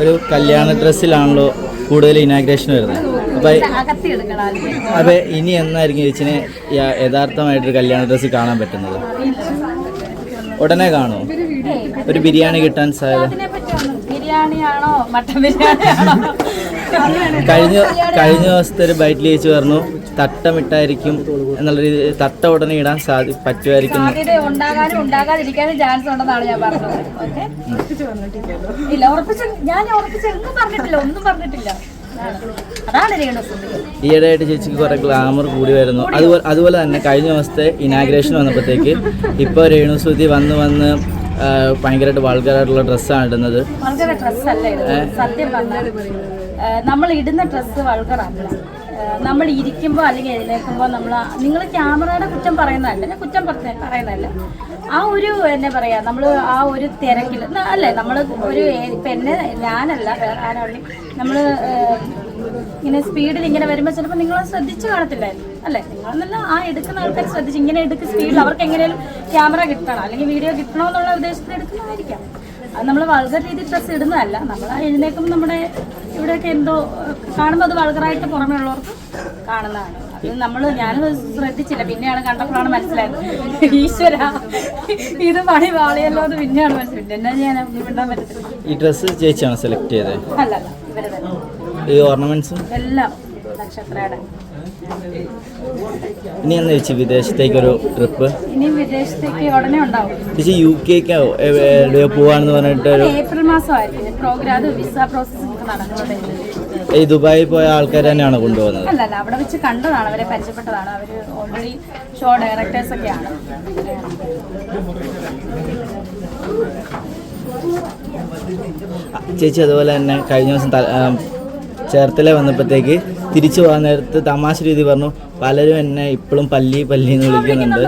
ഒരു കല്യാണ ഡ്രസ്സിലാണല്ലോ കൂടുതൽ ഇനാഗ്രേഷൻ വരുന്നത്. അപ്പം. അപ്പം ഇനി എന്നായിരിക്കും ചേച്ചിനെ യഥാർത്ഥമായിട്ടൊരു കല്യാണ ഡ്രസ്സ് കാണാൻ പറ്റുന്നത്? ഉടനെ കാണുമോ? ഒരു ബിരിയാണി കിട്ടാൻ സാധ്യത? ബിരിയാണി ആണോ മട്ടൻ ബിരിയാണിയാണോ? കഴിഞ്ഞ കഴിഞ്ഞ ദിവസത്തെ ഒരു ബൈറ്റിൽ ചേച്ചി പറഞ്ഞു തട്ടമിട്ടായിരിക്കും എന്നുള്ള രീതി തട്ട ഉടനെ ഇടാൻ സാധി പറ്റുമായിരിക്കും. സാധ്യത ഉണ്ടാകാനും ഉണ്ടാകാതിരിക്കാനും ചാൻസ് ഉണ്ടെന്നാണ് ഞാൻ പറഞ്ഞത്. ഓക്കെ ഇല്ല ഉറപ്പിച്ച് ഞാൻ ഉറപ്പിച്ച് ഒന്നും പറഞ്ഞിട്ടില്ല ഒന്നും പറഞ്ഞിട്ടില്ല. അതാണ്. ഈയിടെയായിട്ട് ചേച്ചിക്ക് കുറെ ഗ്ലാമർ കൂടി വരുന്നു. അതുപോലെ അതുപോലെ തന്നെ കഴിഞ്ഞ ദിവസത്തെ ഇനാഗ്രേഷൻ വന്നപ്പോഴത്തേക്ക് ഇപ്പോൾ രേണുസുതി വന്ന് വന്ന് ആ, ഭയങ്കരമായിട്ട് വൾഗറായിട്ടുള്ള ഡ്രസ്സാണ് ഇടുന്നത്. ഇത്. സത്യം പറഞ്ഞാൽ നമ്മൾ ഇടുന്ന ഡ്രസ്സ് വൾഗറാക്കണം നമ്മൾ ഇരിക്കുമ്പോൾ അല്ലെങ്കിൽ എഴുന്നേൽക്കുമ്പോൾ നമ്മൾ നിങ്ങൾ ക്യാമറയുടെ കുറ്റം പറയുന്നതല്ല. ഞാൻ കുറ്റം പറ പറയുന്നതല്ല. ആ ഒരു എന്നെ പറയാ നമ്മൾ ആ ഒരു തിരക്കിൽ അല്ലേ നമ്മൾ ഒരു ഇപ്പം എന്നെ ഞാനല്ല വേറെ ആരാളും നമ്മൾ ഇങ്ങനെ സ്പീഡിൽ ഇങ്ങനെ വരുമ്പോൾ ചിലപ്പോൾ നിങ്ങൾ ശ്രദ്ധിച്ചു കാണത്തില്ലായിരുന്നു. അല്ലേ നിങ്ങളെന്നല്ല ആ എടുക്കുന്ന ആൾക്കാർ ശ്രദ്ധിച്ച് ഇങ്ങനെ എടുക്കുന്ന സ്പീഡിൽ അവർക്ക് എങ്ങനെയും ക്യാമറ കിട്ടണം അല്ലെങ്കിൽ വീഡിയോ കിട്ടണമെന്നുള്ള ഉദ്ദേശത്തിൽ എടുക്കുന്നതായിരിക്കാം. അത് നമ്മൾ വൾഗർ രീതിയിൽ ഡ്രസ്സ് ഇടുന്നതല്ല. നമ്മൾ ആ എഴുന്നേക്കുമ്പോൾ നമ്മുടെ ഇവിടെയൊക്കെ എന്തോ കാണുമ്പോൾ അത് വൾഗറായിട്ട് പുറമേ ഉള്ളവർക്ക് കാണുന്നതാണ്. അത് നമ്മൾ ഞാനത് ശ്രദ്ധിച്ചില്ല. പിന്നെയാണ് കണ്ടപ്പോഴാണ് മനസ്സിലായത്. ഈശ്വര ഇത് പണി വാളിയല്ലോ എന്ന് പിന്നെയാണ് മനസ്സിലായത്. എന്നാ ഞാൻ വിടാൻ പറ്റത്തില്ല. ഈ ഡ്രസ്സ് ചേച്ചിയാണ് സെലക്ട് ചെയ്തത്? അല്ല അല്ല ഇവർ തന്നെ. ഈ ഓർണമെന്റ്സ് എല്ലാം. ഇനി എന്നാ ചേച്ചി വിദേശത്തേക്കൊരു ട്രിപ്പ് ഇനി വിദേശത്തേക്ക് ഉടനെ ഉണ്ടാവും. ചേച്ചി യു കെക്കോ പോവാണെന്ന് പറഞ്ഞിട്ട് ഒരു ഏപ്രിൽ മാസമായിരിക്കും. പ്രോഗ്രാം വിസ പ്രോസസ്സിംഗ് ഒക്കെ നടക്കുന്നുണ്ട് ഈ ദുബായിൽ പോയ ആൾക്കാർ തന്നെയാണ് കൊണ്ടുപോകുന്നത്? അല്ല അല്ല അവിടെ വെച്ച് കണ്ടതാണ്. അവരെ പരിചയപ്പെട്ടതാണ്. അവർ ഓൾറെഡി ഷോ ഡയറക്ടേഴ്സ് ഒക്കെയാണ് ചേച്ചി അതുപോലെ തന്നെ കഴിഞ്ഞ ദിവസം ചേർത്തല വന്നപ്പോഴത്തേക്ക് തിരിച്ചു പോകാൻ നേരത്ത് തമാശ രീതി പറഞ്ഞു പലരും എന്നെ ഇപ്പോഴും പല്ലി പല്ലി എന്ന് വിളിക്കുന്നുണ്ട്.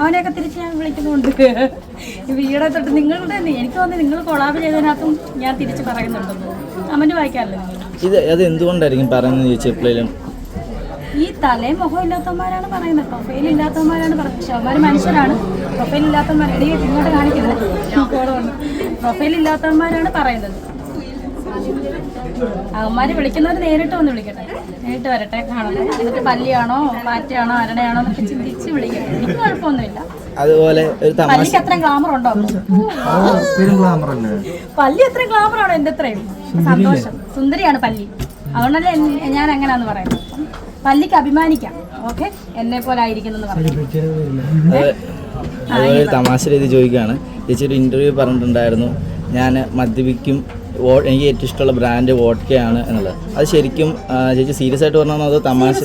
അവനെയൊക്കെ തിരിച്ച് ഞാൻ വിളിക്കുന്നുണ്ട്. വീടെ തൊട്ട് നിങ്ങളുടെ തന്നെ എനിക്ക് തോന്നുന്നു നിങ്ങൾ കൊളാബ് ചെയ്തതിനകത്തും ഞാൻ തിരിച്ച് പറയുന്നുണ്ടെന്ന് കമന്റ് വായിക്കാറില്ല. ഇത് അത് എന്തുകൊണ്ടായിരിക്കും പറയുന്നത് ചോദിച്ചു എപ്പോഴും ഈ തലയും മുഖം ഇല്ലാത്തവന്മാരാണ് പറയുന്നത്. പ്രൊഫൈൽ ഇല്ലാത്തവന്മാരാണ് പറയുന്നത്. പക്ഷെ അവന്മാർ മനുഷ്യരാണ്. പ്രൊഫൈൽ ഇല്ലാത്തവന്മാർ ഇങ്ങോട്ട് കാണിക്കുന്നത് പ്രൊഫൈൽ ഇല്ലാത്തവന്മാരാണ് പറയുന്നത്. അവന്മാര് വിളിക്കുന്നവർ നേരിട്ട് വന്ന് വിളിക്കട്ടെ. നേരിട്ട് വരട്ടെ കാണട്ടെ. എന്നിട്ട് പല്ലിയാണോ പാറ്റയാണോ അരണയാണോ എന്നൊക്കെ ചിന്തിച്ച് വിളിക്കട്ടെ എനിക്ക് കുഴപ്പമൊന്നുമില്ല. അതുപോലെ ഒരു തമാശ പല്ലിക്ക് അത്രയും ഗ്ലാമർ ഉണ്ടോ? പല്ലി അത്രയും ഗ്ലാമർ ആണോ എന്റെ അത്രയും? സന്തോഷം. സുന്ദരിയാണ് പല്ലി. അതുകൊണ്ടല്ലേ ഞാൻ അങ്ങനെയാന്ന് പറയുന്നത്. പല്ലിക്ക് അഭിമാനിക്കാം ഓക്കെ? എന്നെ പോലെ ആയിരിക്കുന്നു പറഞ്ഞു. അതുപോലെ ഒരു തമാശ രീതി ചോദിക്കുകയാണ്. ചേച്ചി ഒരു ഇന്റർവ്യൂ പറഞ്ഞിട്ടുണ്ടായിരുന്നു. ഞാൻ മദ്യപിക്കും എനിക്ക് ഏറ്റവും ഇഷ്ടമുള്ള ബ്രാൻഡ് വോട്ടക്കയാണ് എന്നുള്ളത്. അത് ശരിക്കും ചേച്ചി സീരിയസ് ആയിട്ട് പറഞ്ഞാൽ അതോ തമാശ?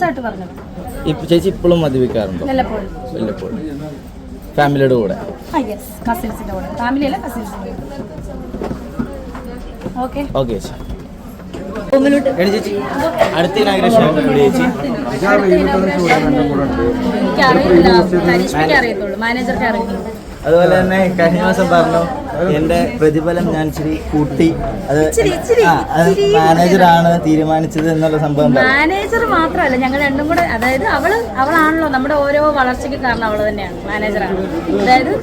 ഇപ്പൊ ചേച്ചി ഇപ്പോഴും മദ്യപിക്കാറുണ്ടോ? വല്ലപ്പോഴും. ഫാമിലിയുടെ കൂടെ? ഓക്കെ ചേച്ചി. ചേച്ചി. അടുത്ത ഇനാഗ്രേഷൻ ചേച്ചി? അതുപോലെ തന്നെ കഴിഞ്ഞ മാസം പറഞ്ഞു എന്റെ പ്രതിഫലം ഞാൻ ഇച്ചിരി കൂട്ടി. അത് ആ മാനേജറാണ് തീരുമാനിച്ചത് എന്നുള്ള സംഭവം. മാനേജർ മാത്രമല്ല ഞങ്ങൾ രണ്ടും കൂടെ അതായത് അവൾ അവളാണല്ലോ നമ്മുടെ ഓരോ വളർച്ചയ്ക്ക് കാരണം അവൾ തന്നെയാണ് മാനേജറാണ്. അതായത്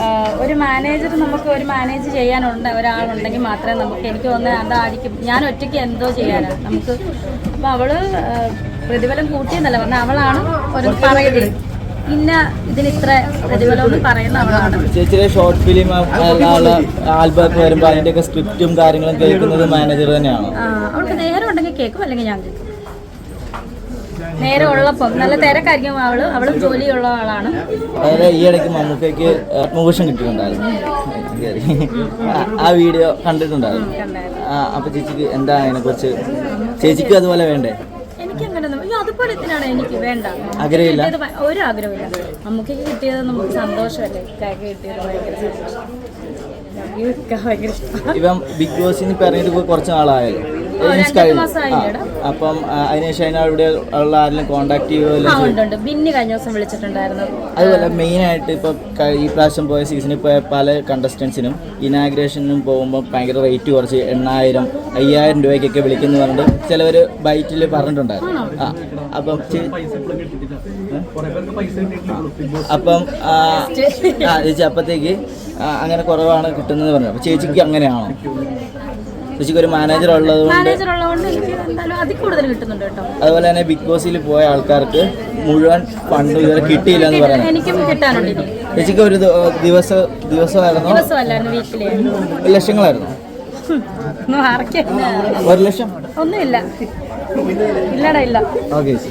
ആ, ഒരു മാനേജർ നമുക്ക് ഒരു മാനേജ് ചെയ്യാനുണ്ട് ഒരാളുണ്ടെങ്കിൽ മാത്രമേ നമുക്ക് എനിക്ക് തോന്നുന്നത് അതായിരിക്കും. ഞാൻ ഒറ്റയ്ക്ക് എന്തോ ചെയ്യാനാണ്. നമുക്ക് അപ്പൊ അവൾ ആ, പ്രതിഫലം കൂട്ടിയെന്നല്ല പറഞ്ഞ അവളാണ് ഒരു പറയുന്നത്. ഇന്ന ഇതിന് ഇത്ര പ്രതിഫലം എന്ന് പറയുന്ന അവളാണ് ചേച്ചിയുടെ ഷോർട്ട് ഫിലിം ആൽബം വരുമ്പോൾ അതിന്റെയൊക്കെ സ്ക്രിപ്റ്റും കാര്യങ്ങളും കേൾക്കുന്നത് മാനേജർ തന്നെയാണ്? അവൾക്ക് നേരം ഉണ്ടെങ്കിൽ കേൾക്കും അല്ലെങ്കിൽ ഞാൻ കേൾക്കും. നേരം ഉള്ളപ്പം നല്ല തിരക്കായിരിക്കും അവൾ അവളും ജോലിയുള്ള ആളാണ്. അതായത് ഈ ഇടയ്ക്ക് മമ്മൂക്കയ്ക്ക് ആത്മഭൂഷൺ കിട്ടിയിട്ടുണ്ടായിരുന്നു. ആ- വീഡിയോ കണ്ടിട്ടുണ്ടായിരുന്നു. അപ്പൊ ചേച്ചിക്ക് എന്താ അതിനെ കുറിച്ച് ചേച്ചിക്ക് അതുപോലെ വേണ്ടേ? എനിക്ക് അങ്ങനെ അയ്യോ, എനിക്ക് വേണ്ട. ആഗ്രഹമില്ല? ഒരു ആഗ്രഹമില്ല നമുക്ക് കിട്ടിയത് നമുക്ക് സന്തോഷമല്ലേ? ഇക്കാക്ക് കിട്ടിയത് ഭയങ്കര സന്തോഷം. ഇപ്പം ബിഗ് ബോസിന് പറഞ്ഞിട്ട് കുറച്ച് നാളായല്ലോ. അപ്പം അതിനുശേഷം അതിനവിടെ ഉള്ള ആരെങ്കിലും കോണ്ടാക്ട് ഉണ്ട് ബിന്നി കഴിഞ്ഞ ദിവസം വിളിച്ചിട്ടുണ്ടായിരുന്നു. അതുപോലെ മെയിൻ ആയിട്ട് ഇപ്പൊ ഈ പ്രാവശ്യം പോയ സീസണിൽ പോയ പല കണ്ടസ്റ്റൻസിനും ഇനാഗ്രേഷനും പോകുമ്പോൾ ഭയങ്കര റേറ്റ് കുറച്ച് എണ്ണായിരം അയ്യായിരം രൂപയ്ക്കൊക്കെ വിളിക്കുന്നു പറഞ്ഞിട്ട് ചിലവർ ബൈറ്റിൽ പറഞ്ഞിട്ടുണ്ടായിരുന്നു. ആ അപ്പം അപ്പം ചേച്ചി. അപ്പത്തേക്ക് അങ്ങനെ കുറവാണ് കിട്ടുന്നത് പറഞ്ഞു അപ്പൊ ചേച്ചിക്ക് അങ്ങനെയാണോ? ചേച്ചിക്ക് ഒരു മാനേജർ ഉള്ളത് മാനേജർ ഉള്ളതുകൊണ്ട് എനിക്ക് എന്തായാലും അതിൽ കൂടുതൽ കിട്ടുന്നുണ്ട് കേട്ടോ. അതുപോലെ തന്നെ ബിഗ് ബോസിൽ പോയ ആൾക്കാർക്ക് മുഴുവൻ ഫണ്ട് ഇതുവരെ കിട്ടിയില്ല എന്ന് പറയുന്നത്. എനിക്കും കിട്ടാനുണ്ട് ഇനി. ചേച്ചിക്ക് ഒരു ദിവസം ദിവസമായിരുന്നു? ദിവസമല്ലായിരുന്നു വീട്ടിലെ ലക്ഷങ്ങളായിരുന്നു. ഒന്നും ആർക്കും ഒരു ലക്ഷം? ഒന്നുമില്ല. ഇല്ലടാ ഇല്ല. ഓക്കെ ചേച്ചി